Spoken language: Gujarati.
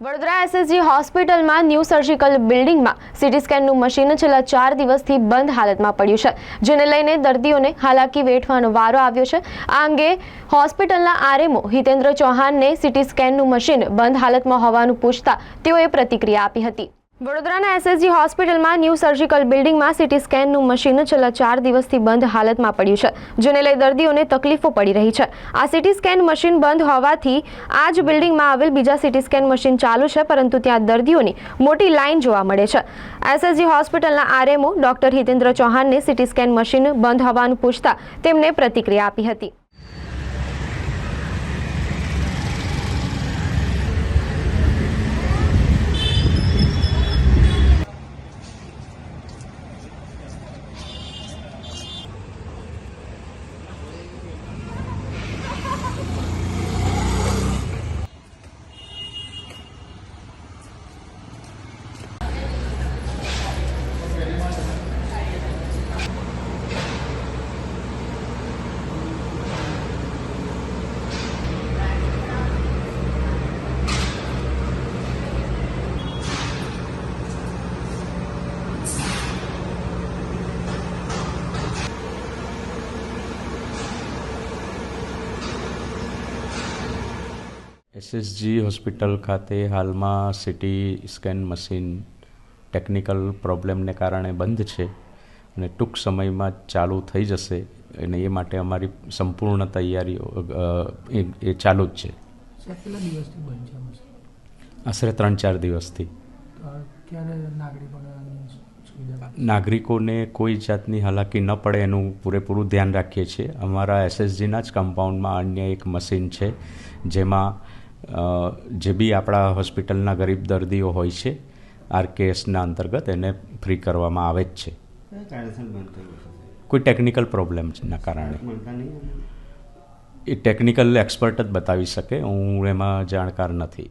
વડોદરા એસએસજી હોસ્પિટલમાં ન્યૂ સર્જિકલ બિલ્ડિંગમાં સીટી સ્કેનનું મશીન છેલ્લા ચાર દિવસથી બંધ હાલતમાં પડ્યું છે, જેને લઈને દર્દીઓને હાલાકી વેઠવાનો વારો આવ્યો છે. આ અંગે હોસ્પિટલના આરએમઓ હિતેન્દ્ર ચૌહાણને સીટી સ્કેનનું મશીન બંધ હાલતમાં હોવાનું પૂછતા તેઓએ પ્રતિક્રિયા આપી હતી. વડોદરાના એસએસજી હોસ્પિટલમાં ન્યૂ સર્જિકલ બિલ્ડિંગમાં સીટી સ્કેનનું મશીન છેલ્લા ચાર દિવસથી બંધ હાલતમાં પડ્યું છે, જેને લઈ દર્દીઓને તકલીફો પડી રહી છે. આ સિટી સ્કેન મશીન બંધ હોવાથી આ જ બિલ્ડિંગમાં આવેલ બીજા સીટી સ્કેન મશીન ચાલુ છે, પરંતુ ત્યાં દર્દીઓની મોટી લાઇન જોવા મળે છે. એસએસજી હોસ્પિટલના આરએમઓ ડોક્ટર હિતેન્દ્ર ચૌહાણને સિટી સ્કેન મશીન બંધ હોવાનું પૂછતા તેમને પ્રતિક્રિયા આપી હતી. એસએસજી હોસ્પિટલ ખાતે હાલમાં સિટી સ્કેન મશીન ટેકનિકલ પ્રોબ્લેમને કારણે બંધ છે અને ટૂંક સમયમાં ચાલુ થઈ જશે અને એ માટે અમારી સંપૂર્ણ તૈયારીઓ એ એ ચાલુ જ છે. આશરે ત્રણ ચાર દિવસથી. નાગરિકોને કોઈ જાતની હાલાકી ન પડે એનું પૂરેપૂરું ધ્યાન રાખીએ છીએ. અમારા એસએસજીના જ કમ્પાઉન્ડમાં અન્ય એક મશીન છે જેમાં જે બી આપણા હોસ્પિટલના ગરીબ દર્દીઓ હોય છે આરકેએસના અંતર્ગત એને ફ્રી કરવામાં આવે જ છે. કોઈ ટેકનિકલ પ્રોબ્લેમ છે એના કારણે. એ ટેકનિકલ એક્સપર્ટ જ બતાવી શકે હું એમાં જાણકાર નથી.